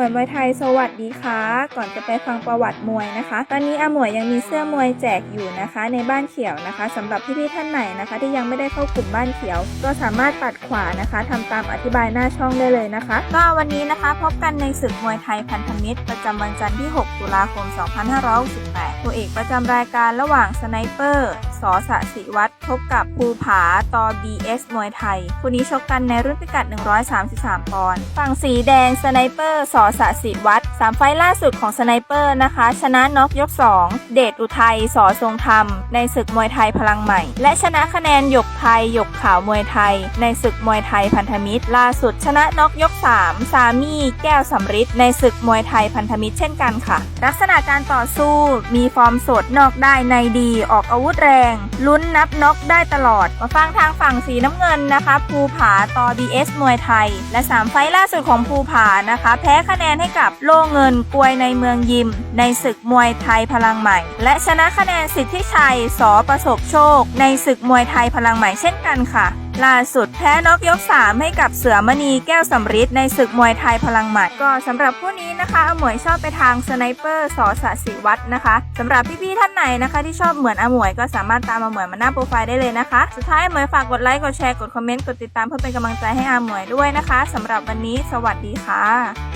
วยมวยไทยสวัสดีค่ะ ก่อนจะไปฟังประวัติมวยนะคะ ตอนนี้อาหมวยยังมีเสื้อมวยแจกอยู่นะคะ ในบ้านเขียวนะคะสำหรับพี่ๆท่านไหนนะคะ ที่ยังไม่ได้เข้ากลุ่มบ้านเขียว ก็สามารถปัดขวานะคะทำตามอธิบายหน้าช่องได้เลยนะคะ ก็วันนี้นะคะพบกันในศึกมวยไทยพันธมิตร ประจำวันจันทร์ที่ 6 ตุลาคม 2568ตัวเอกประจำรายการระหว่างสไนเปอร์ สสะสิวัตรพบกับภูผาตอ BS มวยไทย คู่นี้ชกกันในรุ่นพิกัด 133 ปอนด์ฝั่งสีแดงสไนเปอร์สสะสิวัตรสามไฟล่าสุดของสไนเปอร์นะคะ ชนะน็อกยก 2 เดชอุทัยสอทรงธรรม ในศึกมวยไทยพลังใหม่ และชนะคะแนนหยกไทยหยกขาวมวยไทย ในศึกมวยไทยพันธมิตร ล่าสุดชนะน็อกยก3ซามีแก้วสำริดในศึกมวยไทยพันธมิตรเช่นกันค่ะ ลักษณะการต่อสู้มีฟอร์มสดนอกได้ในดีออกอาวุธแรงลุ้นนับน็อกได้ตลอด มาฟังทางฝั่งสีน้ำเงินนะคะภูผาต่อ BS มวยไทย และ 3 ไฟล์ล่าสุดของภูผานะคะ แพ้คะแนนให้กับโล่เงินกวยในเมืองยิม ในศึกมวยไทยพลังใหม่ และชนะคะแนนสิทธิชัยสอประสบโชค ในศึกมวยไทยพลังใหม่เช่นกันค่ะ ล่าสุดแพ้น็อกยก 3 ให้กับเสือมณีแก้วสำริดในศึกมวยไทยพลังใหม่ก็สำหรับคู่นี้นะคะอาหมวยชอบไปทางสไนเปอร์สอสศิวัตรนะคะสำหรับพี่ๆท่านไหนนะคะ ที่ชอบเหมือนอาหมวยก็สามารถตามอาหมวยมาหน้าโปรไฟล์ได้เลยนะคะ สุดท้ายอาหมวยฝากกดไลค์กดแชร์กดคอมเมนต์กดติดตามเพื่อเป็นกำลังใจให้อาหมวยด้วยนะคะสำหรับวันนี้ สวัสดีค่ะ